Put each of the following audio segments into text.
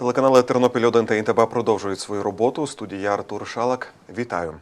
Телеканали Тернопіль 1 та ІНТБ продовжують свою роботу. У студії я Артур Шалак. Вітаю.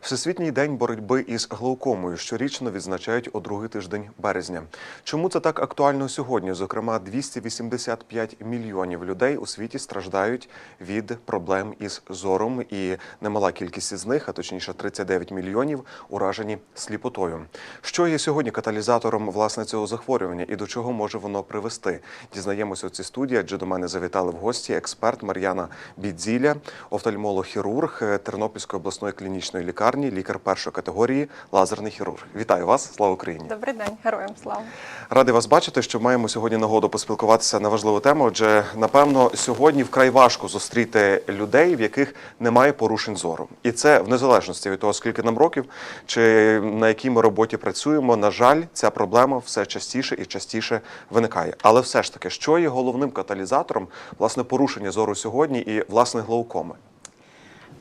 Всесвітній день боротьби із глаукомою щорічно відзначають у другий тиждень березня. Чому це так актуально сьогодні? Зокрема, 285 мільйонів людей у світі страждають від проблем із зором, і немала кількість із них, а точніше 39 мільйонів, уражені сліпотою. Що є сьогодні каталізатором власне цього захворювання і до чого може воно привести? Дізнаємося у цій студії, адже до мене завітали в гості експерт Мар'яна Бідзіля, офтальмолог-хірург Тернопільської обласної клінічної лікарні, лікар першої категорії, лазерний хірург. Вітаю вас! Слава Україні! Добрий день, героям слава. Радий вас бачити, що маємо сьогодні нагоду поспілкуватися на важливу тему. Отже, напевно, сьогодні вкрай важко зустріти людей, в яких немає порушень зору, і це в незалежності від того, скільки нам років чи на якій ми роботі працюємо. На жаль, ця проблема все частіше і частіше виникає. Але все ж таки, що є головним каталізатором власне порушення зору сьогодні і власне глаукоми?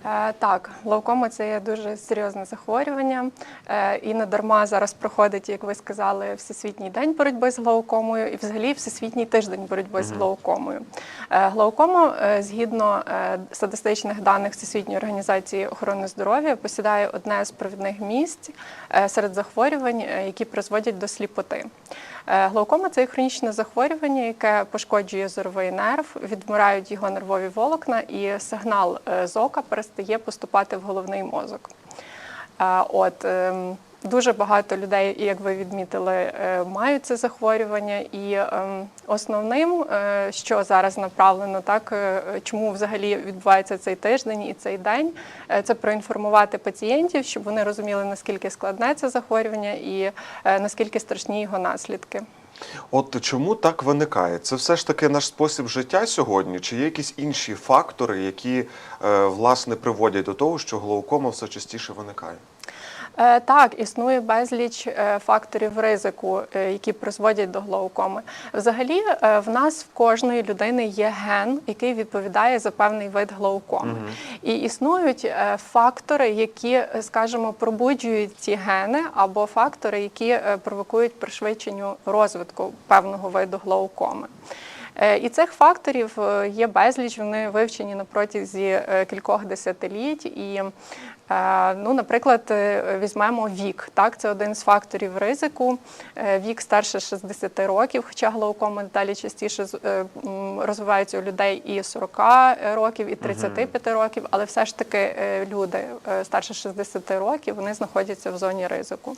Е, так, глаукома це є дуже серйозне захворювання, е, і не дарма зараз проходить, як ви сказали, всесвітній день боротьби з глаукомою і взагалі всесвітній тиждень боротьби з глаукомою. Е, глаукома, згідно статистичних даних Всесвітньої організації охорони здоров'я, посідає одне з провідних місць серед захворювань, які призводять до сліпоти. Е, Глаукома це хронічне захворювання, яке пошкоджує зоровий нерв, відмирають його нервові волокна, і сигнал е, з ока перестає поступати в головний мозок. Е, От ем, дуже багато людей, як ви відмітили, е, мають це захворювання. І ем, основним, е, що зараз направлено, так е, чому взагалі відбувається цей тиждень і цей день, це проінформувати пацієнтів, щоб вони розуміли наскільки складне це захворювання і наскільки страшні його наслідки. От чому так виникає? Це все ж таки наш спосіб життя сьогодні, чи є якісь інші фактори, які власне приводять до того, що глаукома все частіше виникає? Е, Так, існує безліч е, факторів ризику, е, які призводять до глаукоми. Взагалі, в нас в кожної людини є ген, який відповідає за певний вид глаукоми. І існують фактори, які, скажімо, пробуджують ці гени, або фактори, які провокують пришвидшенню розвитку певного виду глаукоми. Е, І цих факторів є безліч, вони вивчені на протязі кількох десятиліть. І, ну, наприклад, е, візьмемо вік. Так, це один з факторів ризику. Е, Вік старше 60 років, хоча глаукома далі частіше е, розвиваються у людей і 40 років, і 35 років, але все ж таки е, люди е, старше 60 років вони знаходяться в зоні ризику.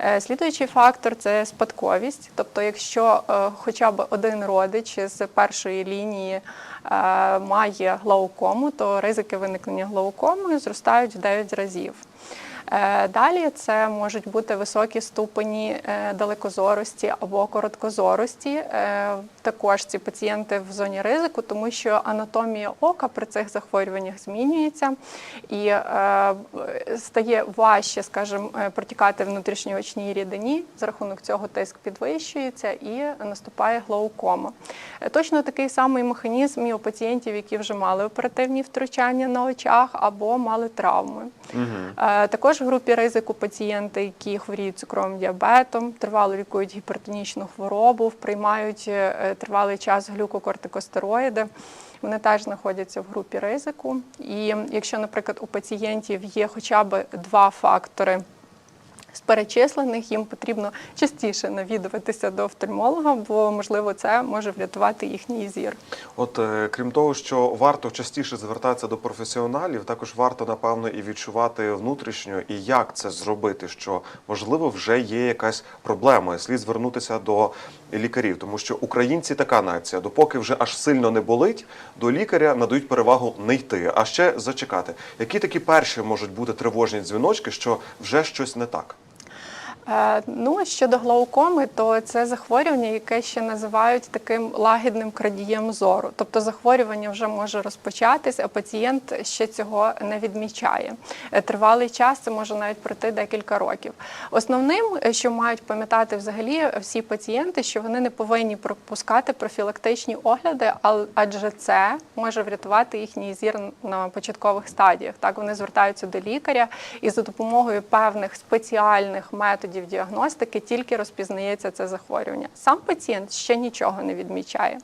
Е, Слідуючий фактор це спадковість. Тобто, якщо е, хоча б один родич з першої лінії е, має глаукому, то ризики виникнення глаукоми зростають в 9 разів. Е, Далі це можуть бути високі ступені е, далекозорості або короткозорості. Е, Також ці пацієнти в зоні ризику, тому що анатомія ока при цих захворюваннях змінюється і стає важче, скажімо, протікати внутрішньоочній рідині. За рахунок цього тиск підвищується і наступає глаукома. Точно такий самий механізм і у пацієнтів, які вже мали оперативні втручання на очах або мали травми. Е, Також в групі ризику пацієнти, які хворіють цукровим діабетом, тривало лікують гіпертонічну хворобу, приймають е, тривалий час глюкокортикостероїди. Вони теж знаходяться в групі ризику. І якщо, наприклад, у пацієнтів є хоча б два фактори. З перечислених їм потрібно частіше навідуватися до офтальмолога, бо можливо це може врятувати їхній зір. От е, крім того, що варто частіше звертатися до професіоналів, також варто напевно і відчувати внутрішньо, і як це зробити, що можливо вже є якась проблема, слід звернутися до лікарів, тому що українці така нація, допоки вже аж сильно не болить, до лікаря надають перевагу не йти, а ще зачекати. Які такі перші можуть бути тривожні дзвіночки, що вже щось не так? Е, Ну, щодо глаукоми, то це захворювання, яке ще називають таким лагідним крадієм зору. Тобто захворювання вже може розпочатись, а пацієнт ще цього не відмічає. Е, Тривалий час це може навіть пройти декілька років. Основним, е, що мають пам'ятати взагалі всі пацієнти, що вони не повинні пропускати профілактичні огляди, адже це може врятувати їхній зір на початкових стадіях. Так вони звертаються до лікаря і за допомогою певних спеціальних методів стадіїв діагностики тільки розпізнається це захворювання. Сам пацієнт ще нічого не відмічає.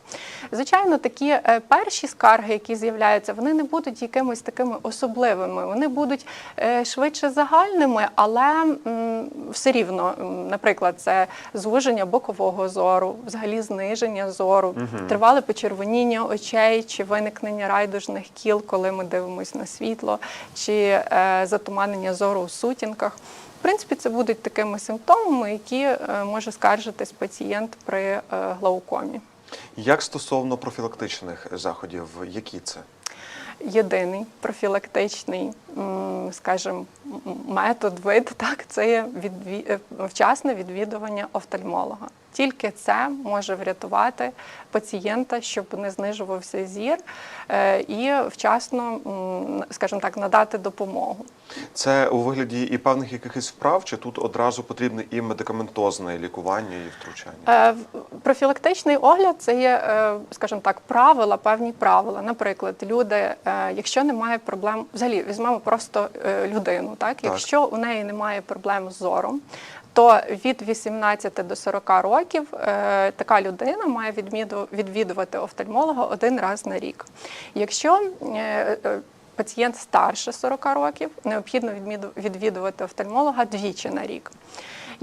Звичайно, такі е, перші скарги, які з'являються, вони не будуть якимись такими особливими. Вони будуть е, швидше загальними, але все рівно, наприклад, це звуження бокового зору, взагалі зниження зору, тривале почервоніння очей чи виникнення райдужних кіл, коли ми дивимося на світло, чи е, затуманення зору у сутінках. В принципі, це будуть такими симптомами, які е, може скаржитись пацієнт при е, глаукомі. Як стосовно профілактичних заходів, які це? Єдиний профілактичний, скажімо, метод, вид, так, це є відві... е, вчасне відвідування офтальмолога. Тільки це може врятувати пацієнта, щоб не знижувався зір, е, і вчасно, скажімо так, надати допомогу. Це у вигляді і певних якихось вправ, чи тут одразу потрібне і медикаментозне лікування і втручання? Е, Профілактичний огляд це є, е, скажімо так, правила, певні правила. Наприклад, люди, якщо немає проблем, взагалі візьмемо просто людину, так? Так. якщо у неї немає проблем з зором. То від 18 до 40 років е, така людина має відвідувати офтальмолога один раз на рік. Якщо е, е, пацієнт старше 40 років, необхідно відвідувати офтальмолога двічі на рік.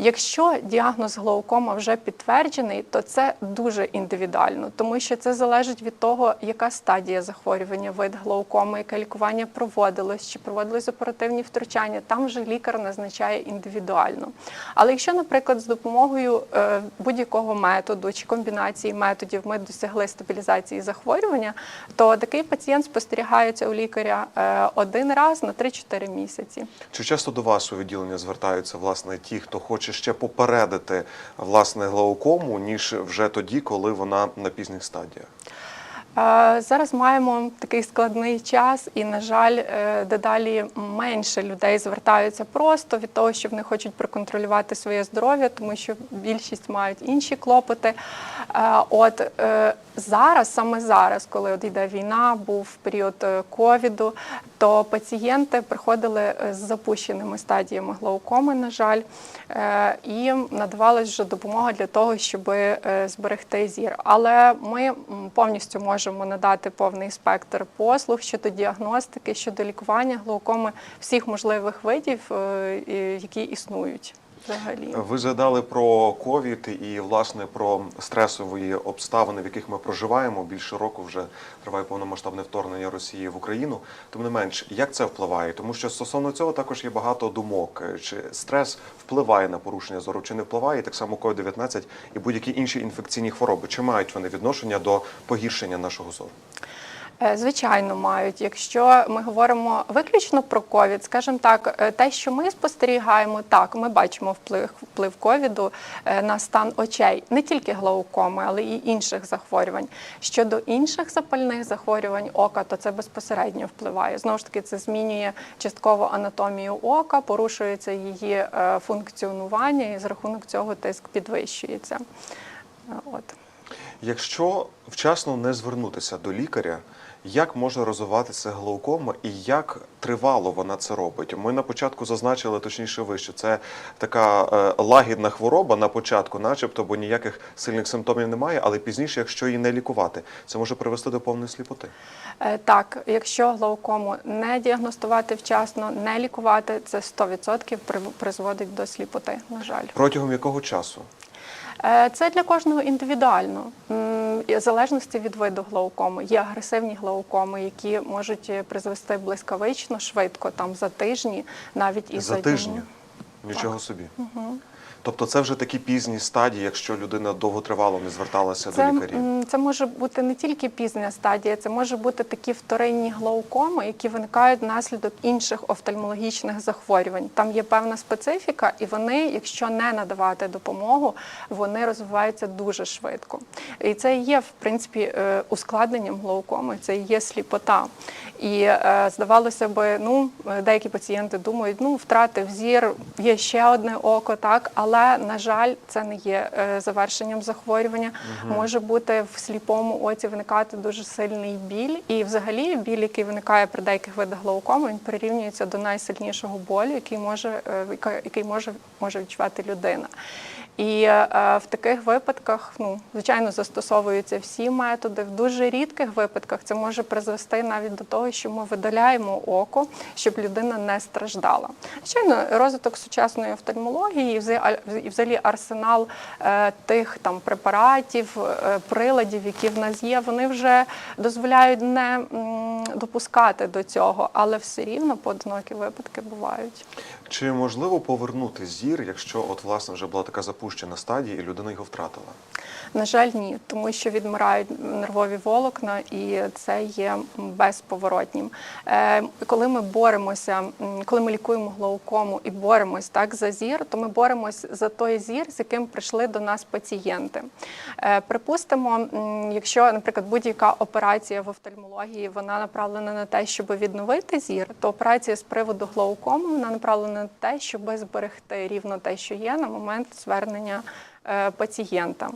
Якщо діагноз глаукома вже підтверджений, то це дуже індивідуально, тому що це залежить від того, яка стадія захворювання, вид глаукоми, яке лікування проводилось, чи проводились оперативні втручання. Там вже лікар назначає індивідуально. Але якщо, наприклад, з допомогою е, будь-якого методу чи комбінації методів ми досягли стабілізації захворювання, то такий пацієнт спостерігається у лікаря е, один раз на 3-4 місяці. Чи часто до вас у відділення звертаються власне ті, хто хоче ще попередити власне глаукому, ніж вже тоді, коли вона на пізніх стадіях? Зараз маємо такий складний час, і, на жаль, е, дедалі менше людей звертаються просто від того, що вони хочуть проконтролювати своє здоров'я, тому що більшість мають інші клопоти. Е, От е, зараз, саме зараз, коли от йде війна, був період е, ковіду, то пацієнти приходили з запущеними стадіями глаукоми, на жаль, і надавалась вже допомога для того, щоб зберегти зір. Але ми повністю можемо надати повний спектр послуг щодо діагностики, щодо лікування глаукоми всіх можливих видів, які існують взагалі. Ви згадали про ковід і власне про стресові обставини, в яких ми проживаємо. Більше року вже триває повномасштабне вторгнення Росії в Україну. Тим не менш, як це впливає? Тому що стосовно цього також є багато думок. Чи стрес впливає на порушення зору, чи не впливає? Так само COVID-19 і будь-які інші інфекційні хвороби. Чи мають вони відношення до погіршення нашого зору? Е, Звичайно, мають. Якщо ми говоримо виключно про ковід, скажімо так, е, те, що ми спостерігаємо, так, ми бачимо вплив вплив ковіду е, на стан очей, не тільки глаукоми, але і інших захворювань. Щодо інших запальних захворювань ока, то це безпосередньо впливає. Знову ж таки, це змінює частково анатомію ока, порушується її функціонування, і за рахунок цього тиск підвищується. От. Якщо вчасно не звернутися до лікаря, як може розвиватися глаукома і як тривало вона це робить? Ми на початку зазначили, точніше ви, що це така е, лагідна хвороба на початку, начебто, бо ніяких сильних симптомів немає, але пізніше, якщо її не лікувати, це може привести до повної сліпоти. Е, Так, якщо глаукому не діагностувати вчасно, не лікувати, це 100% призводить до сліпоти, на жаль. Протягом якого часу? Е, Це для кожного індивідуально, в залежності від виду глаукоми. Є агресивні глаукоми, які можуть е, призвести блискавично, швидко, там за тижні, навіть і за, За тижні. Нічого Нічого собі. Тобто це вже такі пізні стадії, якщо людина довготривало не зверталася Це, до лікарів. це може бути не тільки пізня стадія, це може бути такі вторинні глаукоми, які виникають внаслідок інших офтальмологічних захворювань. Там є певна специфіка, і вони, якщо не надавати допомогу, вони розвиваються дуже швидко. І це є в принципі е, ускладненням глаукоми, це є сліпота. І е, здавалося би, ну е, деякі пацієнти думають, ну втратив зір, є ще одне око, так але на жаль, це не є е, завершенням захворювання. Може бути в сліпому оці виникати дуже сильний біль, і взагалі біль, який виникає при деяких видах глаукоми, він прирівнюється до найсильнішого болю, який може е, який може, може відчувати людина. І е, в таких випадках, ну звичайно, застосовуються всі методи. В дуже рідких випадках це може призвести навіть до того, що ми видаляємо око, щоб людина не страждала. Звичайно, розвиток сучасної офтальмології і взагалі арсенал е, тих там препаратів, е, приладів, які в нас є, вони вже дозволяють не м, допускати до цього, але все рівно поодинокі випадки бувають. Чи можливо повернути зір, якщо от власне вже була така запущена стадія, і людина його втратила? На жаль, ні, тому що відмирають нервові волокна, і це є безповоротнім. Е, коли ми боремося, коли ми лікуємо глаукому і боремось так за зір, то ми боремось за той зір, з яким прийшли до нас пацієнти. Е, припустимо, якщо, наприклад, будь-яка операція в офтальмології вона направлена на те, щоб відновити зір, то операція з приводу глаукому вона направлена на те, щоб зберегти рівно те, що є на момент звернення е, пацієнта.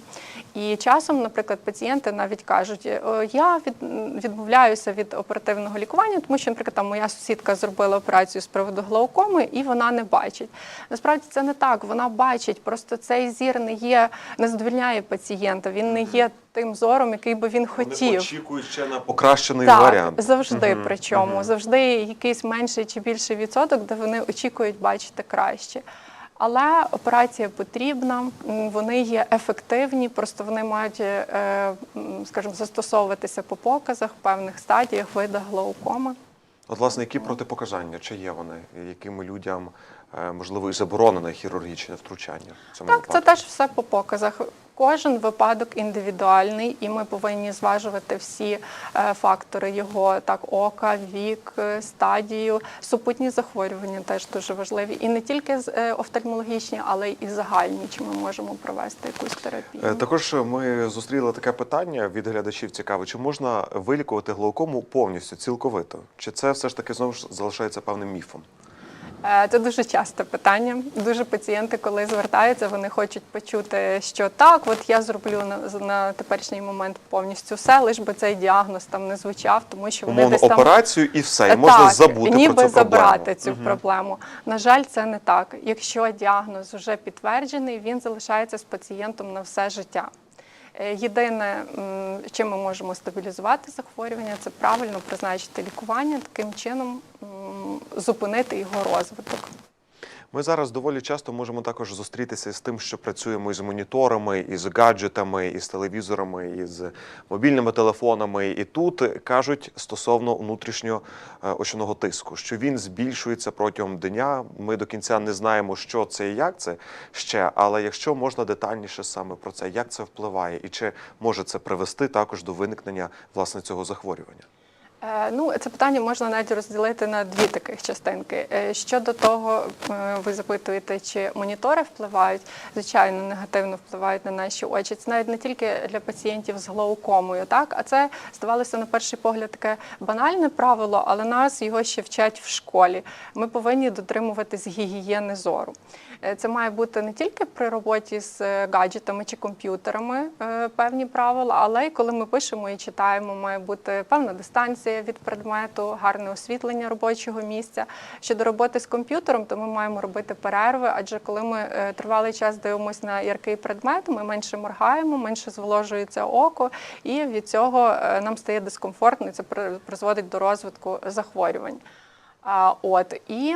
І часом, наприклад, пацієнти навіть кажуть, я відмовляюся від оперативного лікування, тому що, наприклад, там моя сусідка зробила операцію з приводу глаукоми, і вона не бачить. Насправді це не так. Вона бачить, просто цей зір не є, не задовільняє пацієнта. Він не є тим зором, який би він хотів. Вони очікують ще на покращений Так, варіант. завжди. Мгм, Причому мгм. завжди якийсь менший чи більший відсоток, де вони очікують бачити краще. Але операція потрібна, вони є ефективні, просто вони мають, е, скажімо, застосовуватися по показах, певних стадіях, видах глаукоми. От, власне, які протипоказання, чи є вони, Яким людям можливо і заборонене хірургічне втручання в цьому Так, це теж все по показах. Кожен випадок індивідуальний, і ми повинні зважувати всі е, фактори його так ока, вік, е, стадію, супутні захворювання теж дуже важливі. І не тільки е, офтальмологічні, але й загальні, чи ми можемо провести якусь терапію. Е, Також ми зустріли таке питання від глядачів. Цікаве, чи можна вилікувати глаукому повністю, цілковито? Чи це все ж таки знову ж залишається певним міфом? Е, Це дуже часте питання. Дуже пацієнти, коли звертаються, вони хочуть почути, що так, от я зроблю на, на теперішній момент повністю все, лиш би цей діагноз там не звучав, тому що вони Умовно десь там операцію і все, і Е, можна так, забути ніби про цю забрати проблему. цю Мгм. проблему. На жаль, це не так. Якщо діагноз вже підтверджений, він залишається з пацієнтом на все життя. Е, Єдине, чим ми можемо стабілізувати захворювання, це правильно призначити лікування, таким чином зупинити його розвиток. Ми зараз доволі часто можемо також зустрітися з тим, що працюємо із моніторами, із гаджетами, із телевізорами, із мобільними телефонами. І тут кажуть стосовно внутрішнього е, очного тиску, що він збільшується протягом дня. Ми до кінця не знаємо, що це і як це ще. Але якщо можна детальніше саме про це, як це впливає, і чи може це привести також до виникнення власне цього захворювання? Е, Ну, це питання можна навіть розділити на дві таких частинки. Е, Щодо того, е, ви запитуєте, чи монітори впливають, звичайно, негативно впливають на наші очі. Це навіть не тільки для пацієнтів з глаукомою, так а це здавалося на перший погляд таке банальне правило, але нас його ще вчать в школі. Ми повинні дотримуватись гігієни зору. Це має бути не тільки при роботі з гаджетами чи комп'ютерами певні правила, але й коли ми пишемо і читаємо, має бути певна дистанція від предмету, гарне освітлення робочого місця. Щодо роботи з комп'ютером, то ми маємо робити перерви, адже коли ми е, тривалий час дивимося на яркий предмет, ми менше моргаємо, менше зволожується око, і від цього е, нам стає дискомфортно, і це при- призводить до розвитку захворювань. От і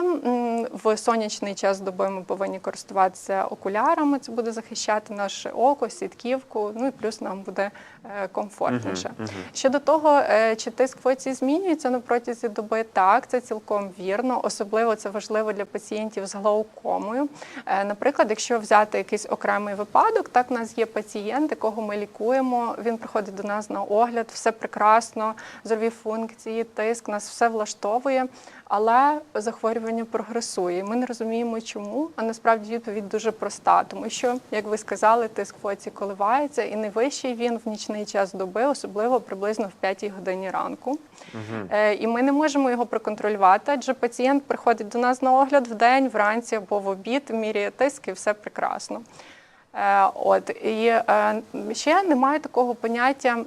в сонячний час доби ми повинні користуватися окулярами. Це буде захищати наше око, сітківку. Ну і плюс нам буде е, комфортніше. Щодо того, е, чи тиск в оці змінюється на протязі доби, так це цілком вірно. Особливо це важливо для пацієнтів з глаукомою. Е, Наприклад, якщо взяти якийсь окремий випадок, так у нас є пацієнт, якого ми лікуємо. Він приходить до нас на огляд, все прекрасно, зорові функції, тиск, нас все влаштовує. Але захворювання прогресує. Ми не розуміємо, чому. А насправді відповідь дуже проста, тому що, як ви сказали, тиск в оці коливається, і найвищий він в нічний час доби, особливо приблизно в 5 годині ранку. Е, І ми не можемо його проконтролювати, адже пацієнт приходить до нас на огляд в день, вранці або в обід, міряє тиск і все прекрасно. Е, От і е, ще немає такого поняття.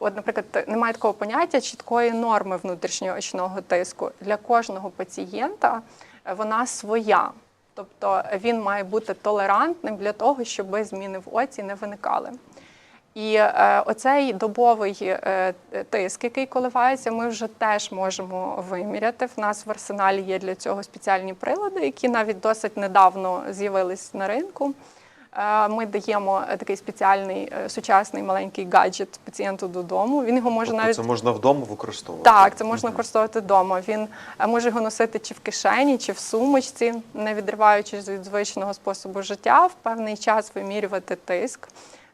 От, наприклад, немає такого поняття чіткої норми внутрішнього очного тиску. Для кожного пацієнта вона своя. Тобто він має бути толерантним для того, щоб зміни в оці не виникали. І е, оцей добовий е, тиск, який коливається, ми вже теж можемо виміряти. В нас в арсеналі є для цього спеціальні прилади, які навіть досить недавно з'явились на ринку. Е, Ми даємо е, такий спеціальний е, сучасний маленький гаджет пацієнту додому. Він його може Тобто навіть це можна вдома використовувати? так, це можна використовувати вдома. Він може його носити чи в кишені, чи в сумочці, не відриваючись від звичного способу життя, в певний час вимірювати тиск.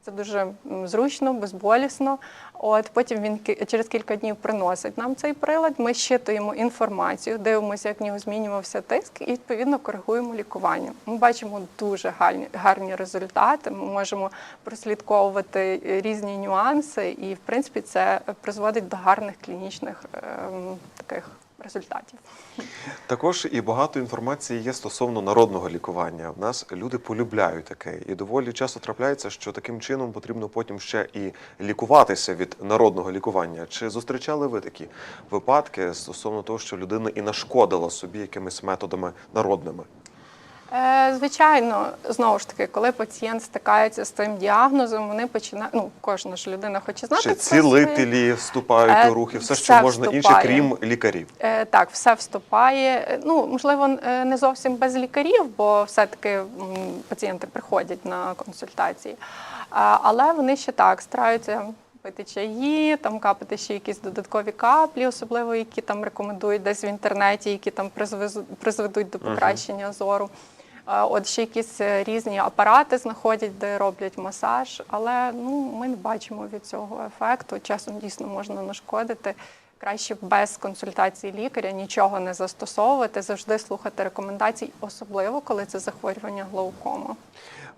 Це дуже зручно, безболісно. От потім він через кілька днів приносить нам цей прилад. Ми щитуємо інформацію, дивимося, як в нього змінювався тиск, і відповідно коригуємо лікування. Ми бачимо дуже гарні, гарні результати. Ми можемо прослідковувати е, різні нюанси, і в принципі це призводить до гарних клінічних ем, таких результатів. Також і багато інформації є стосовно народного лікування. В нас люди полюбляють таке, і доволі часто трапляється, що таким чином потрібно потім ще і лікуватися від народного лікування. Чи зустрічали ви такі випадки стосовно того, що людина і нашкодила собі якимись методами народними? Е, Звичайно, знову ж таки, коли пацієнт стикається з цим діагнозом, вони починають. Ну, кожна ж людина хоче знати своє- цілителі вступають Е, у рухи, все, все що можна інше, крім лікарів? Е, Так, все вступає. Е, Ну, можливо, не зовсім без лікарів, бо все-таки пацієнти приходять на консультації. Але вони ще так стараються пити чаї, там капати ще якісь додаткові каплі, особливо які там рекомендують десь в інтернеті, які там призведуть до покращення зору. От ще якісь е, різні апарати знаходять, де роблять масаж, але ну ми не бачимо від цього ефекту. Часом дійсно можна нашкодити. Краще без консультації лікаря нічого не застосовувати, завжди слухати рекомендацій, особливо коли це захворювання глаукома.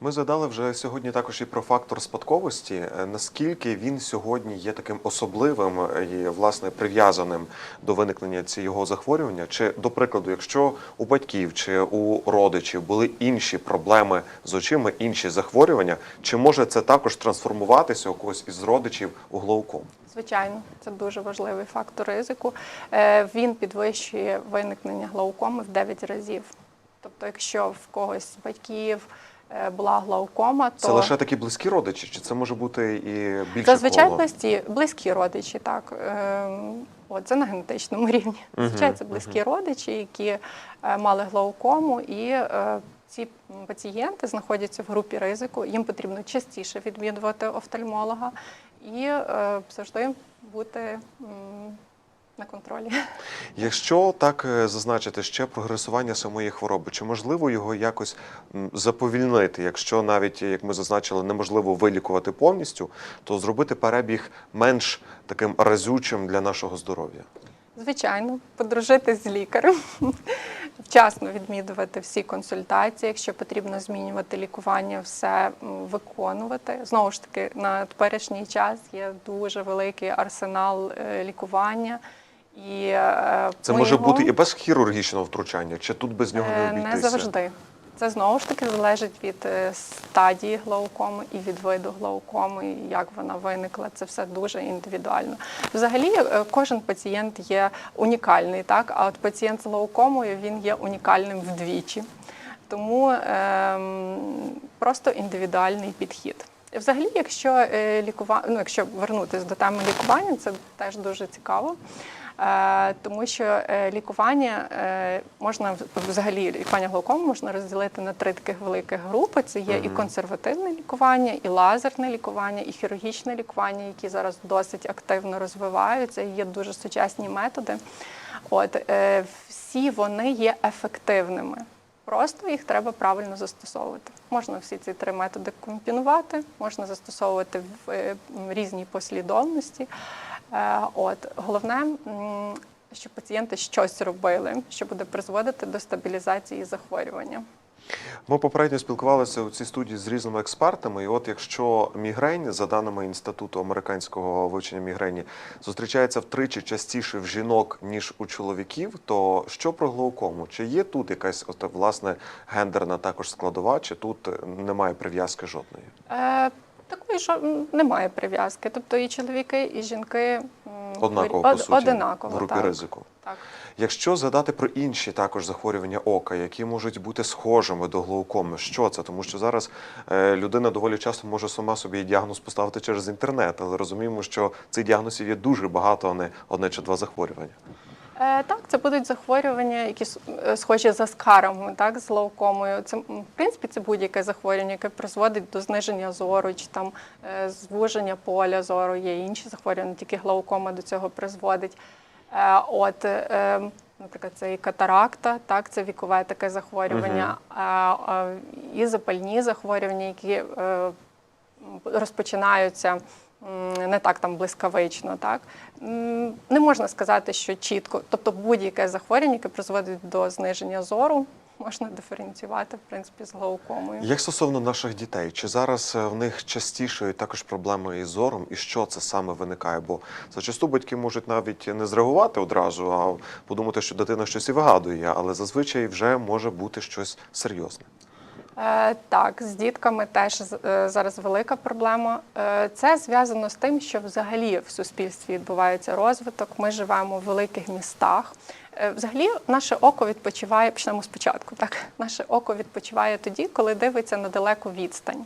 Ми згадали вже сьогодні також і про фактор спадковості. Е, Наскільки він сьогодні є таким особливим е, і власне прив'язаним до виникнення цього захворювання? Чи, до прикладу, якщо у батьків чи у родичів були інші проблеми з очима, інші захворювання, чи може це також трансформуватися у когось із родичів у глауком? Звичайно, це дуже важливий фактор ризику. Е, Він підвищує виникнення глаукоми в 9 разів. Тобто, якщо в когось батьків була глаукома, то Це лише такі близькі родичі, чи це може бути і більше Зазвичай коло? близькі, близькі родичі, так. Ем, От, це на генетичному рівні. Зазвичай це близькі родичі, які е, мали глаукому, і е, ці пацієнти знаходяться в групі ризику. Їм потрібно частіше відвідувати офтальмолога і е, завжди бути на контролі. Якщо так е, зазначити ще прогресування самої хвороби, чи можливо його якось заповільнити? Якщо навіть, як ми зазначили, неможливо вилікувати повністю, то зробити перебіг менш таким разючим для нашого здоров'я? Звичайно, подружити з лікарем, вчасно відмідувати всі консультації. Якщо потрібно змінювати лікування, все виконувати. Знову ж таки, на теперішній час є дуже великий арсенал е, лікування. І е, Це може його, бути і без хірургічного втручання, чи тут без нього не е, обійтися? не завжди. Це знову ж таки залежить від е, стадії глаукоми і від виду глаукоми, і як вона виникла. Це все дуже індивідуально. Взагалі, кожен пацієнт є унікальний, так а от пацієнт з глаукомою він є унікальним вдвічі. Тому ем, просто індивідуальний підхід. Взагалі, якщо лікува... ну, якщо вернутися до теми лікування, це теж дуже цікаво. Е, Тому що е, лікування е, можна взагалі лікування глаукому можна розділити на три таких великих групи. Це є і консервативне лікування, і лазерне лікування, і хірургічне лікування, які зараз досить активно розвиваються. і Є дуже сучасні методи. От всі вони є ефективними. Просто їх треба правильно застосовувати. Можна всі ці три методи комбінувати, можна застосовувати в різній послідовності. Е, От головне щоб пацієнти щось робили, що буде призводити до стабілізації захворювання. Ми попередньо спілкувалися у цій студії з різними експертами. І от якщо мігрень, за даними інституту американського вивчення мігрені, зустрічається втричі частіше в жінок ніж у чоловіків, то що про глаукому? Чи є тут якась от, власне гендерна також складова, чи тут немає прив'язки жодної? Е, такої що немає прив'язки. Тобто і чоловіки, і жінки Однаково по суті одинаково, в групі так. ризику. Так. Якщо згадати про інші також захворювання ока, які можуть бути схожими до глаукоми, що це? Тому що зараз е, людина доволі часто може сама собі діагноз поставити через інтернет, але розуміємо, що цих діагнозів є дуже багато, а не одне чи два захворювання. Е, так, це будуть захворювання, які е, схожі за скарами, так, з глаукомою. Це, в принципі, це будь-яке захворювання, яке призводить до зниження зору чи там е, звуження поля зору. Є інші захворювання, тільки глаукома до цього призводить. Е, от, е, наприклад, це і катаракта, так, це вікове таке захворювання, а, і запальні захворювання, які е, розпочинаються не так там блискавично. Так? Не можна сказати, що чітко, тобто будь-яке захворювання, яке призводить до зниження зору, можна диференціювати в принципі з глаукомою. Як стосовно наших дітей, чи зараз е, в них частіше також проблеми із зором, і що це саме виникає? Бо зачасту батьки можуть навіть не зреагувати одразу, а подумати, що дитина щось і вигадує, але зазвичай вже може бути щось серйозне. Е, Так, з дітками теж е, зараз велика проблема. Е, Це зв'язано з тим, що взагалі в суспільстві відбувається розвиток. Ми живемо в великих містах. Взагалі, наше око відпочиває, почнемо спочатку. Так, наше око відпочиває тоді, коли дивиться на далеку відстань.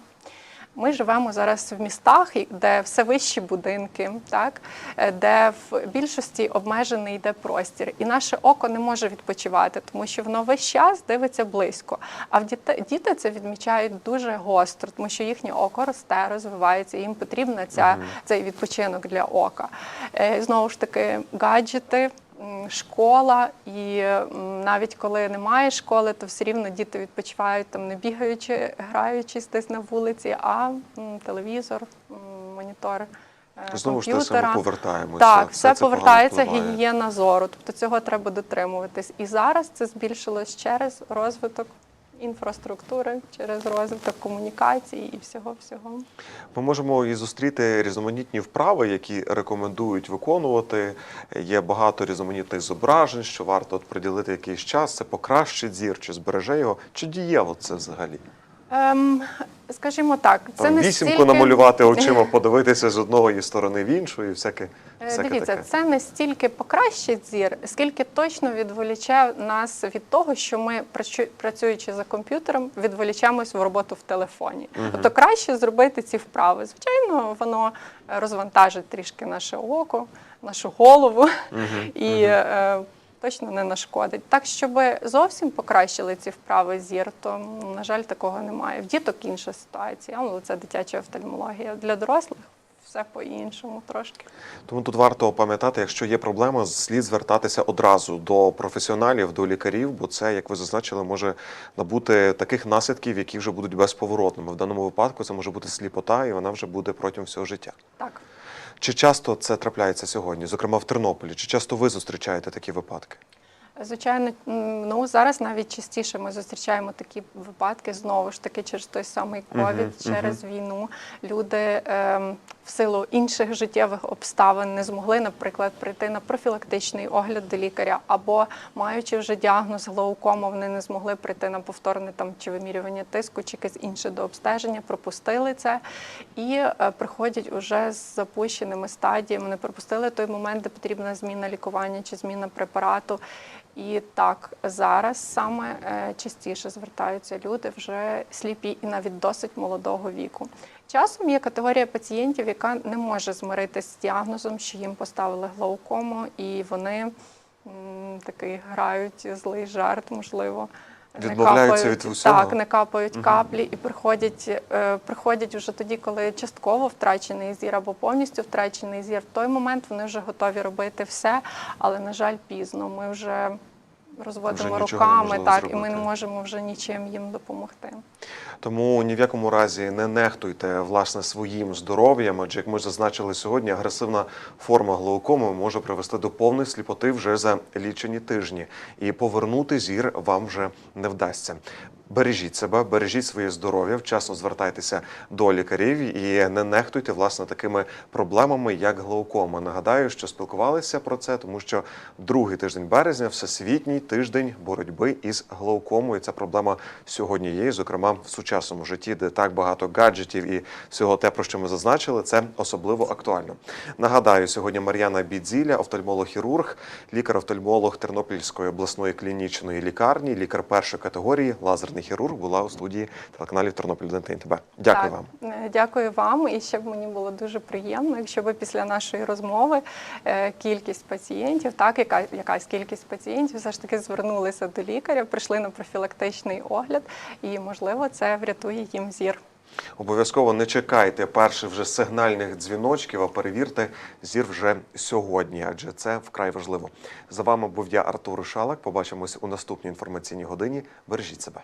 Ми живемо зараз в містах, де все вищі будинки, так е, де в більшості обмежений йде простір, і наше око не може відпочивати, тому що воно весь час дивиться близько. А в діти, діти це відмічають дуже гостро, тому що їхнє око росте, розвивається, і їм потрібна ця цей відпочинок для ока. Е, Знову ж таки, гаджети. Школа, і навіть коли немає школи, то все рівно діти відпочивають там, не бігаючи, граючись десь на вулиці, а телевізор, монітор. е, Знову ж те саме повертаємося. Так, Все все повертається гігієна зору. Тобто цього треба дотримуватись. І зараз це збільшилось через розвиток інфраструктури, через розвиток комунікацій і всього всього. Ми можемо і зустріти різноманітні вправи, які рекомендують виконувати. Є багато різноманітних зображень, що варто от приділити якийсь час. Це покращить зір, чи збереже його, чи дієво це взагалі. Ем, скажімо так, це Там не вісімку стільки... намалювати очима, подивитися з одної сторони в іншу, і всяке, Е, всяке Дивіться, таке. це не стільки покращить зір, скільки точно відволіче нас від того, що ми, працю- працюючи за комп'ютером, відволічаємось в роботу в телефоні. Тобто краще зробити ці вправи. Звичайно, воно розвантажить трішки наше око, нашу голову і е, точно не нашкодить. Так, щоб зовсім покращили ці вправи зір, то на жаль, такого немає. В діток інша ситуація, але це дитяча офтальмологія. Для дорослих все по-іншому трошки. Тому тут варто пам'ятати, якщо є проблема, слід звертатися одразу до професіоналів, до лікарів, бо це, як ви зазначили, може набути таких наслідків, які вже будуть безповоротними. В даному випадку це може бути сліпота, і вона вже буде протягом всього життя. Так. Чи часто це трапляється сьогодні, зокрема в Тернополі? Чи часто ви зустрічаєте такі випадки? Звичайно, ну зараз навіть частіше ми зустрічаємо такі випадки знову ж таки через той самий ковід, Мгм, через війну. Люди ем, в силу інших життєвих обставин не змогли, наприклад, прийти на профілактичний огляд до лікаря, або маючи вже діагноз глаукома, вони не змогли прийти на повторне там чи вимірювання тиску, чи якесь інше до обстеження, пропустили це і е, приходять уже з запущеними стадіями. Не пропустили той момент, де потрібна зміна лікування чи зміна препарату. І так зараз саме е, частіше звертаються люди вже сліпі і навіть досить молодого віку. Часом є категорія пацієнтів, яка не може змиритися з діагнозом, що їм поставили глаукому, і вони такий грають злий жарт, можливо. Відмовляються від усього? Так, не капають каплі і приходять, е, приходять вже тоді, коли частково втрачений зір або повністю втрачений зір. В той момент вони вже готові робити все, але на жаль, пізно. Ми вже розводимо руками, так так, і ми не можемо вже нічим їм допомогти. Тому ні в якому разі не нехтуйте власне своїм здоров'ям, адже як ми зазначили сьогодні, агресивна форма глаукоми може привести до повної сліпоти вже за лічені тижні, і повернути зір вам вже не вдасться. Бережіть себе, бережіть своє здоров'я, вчасно звертайтеся до лікарів і не нехтуйте власне такими проблемами, як глаукома. Нагадаю, що спілкувалися про це, тому що другий тиждень березня всесвітній тиждень боротьби із глаукомою. Ця проблема сьогодні є, зокрема в сучасному житті, де так багато гаджетів і всього те, про що ми зазначили, це особливо актуально. Нагадаю, сьогодні Мар'яна Бідзіля, офтальмолог-хірург, лікар-офтальмолог Тернопільської обласної клінічної лікарні, лікар першої категорії, лазерний хірург, була у студії телеканалів Тернопіль 1 ТНТБ. Дякую так. вам. Е, Дякую вам. І ще б мені було дуже приємно, якщо б після нашої розмови е, кількість пацієнтів, так, яка, якась кількість пацієнтів все ж таки звернулися до лікаря, прийшли на профілактичний огляд, і можливо це врятує їм зір. Обов'язково не чекайте перших вже сигнальних дзвіночків, а перевірте зір вже сьогодні, адже це вкрай важливо. За вами був я, Артур Шалак. Побачимось у наступній інформаційній годині. Бережіть себе.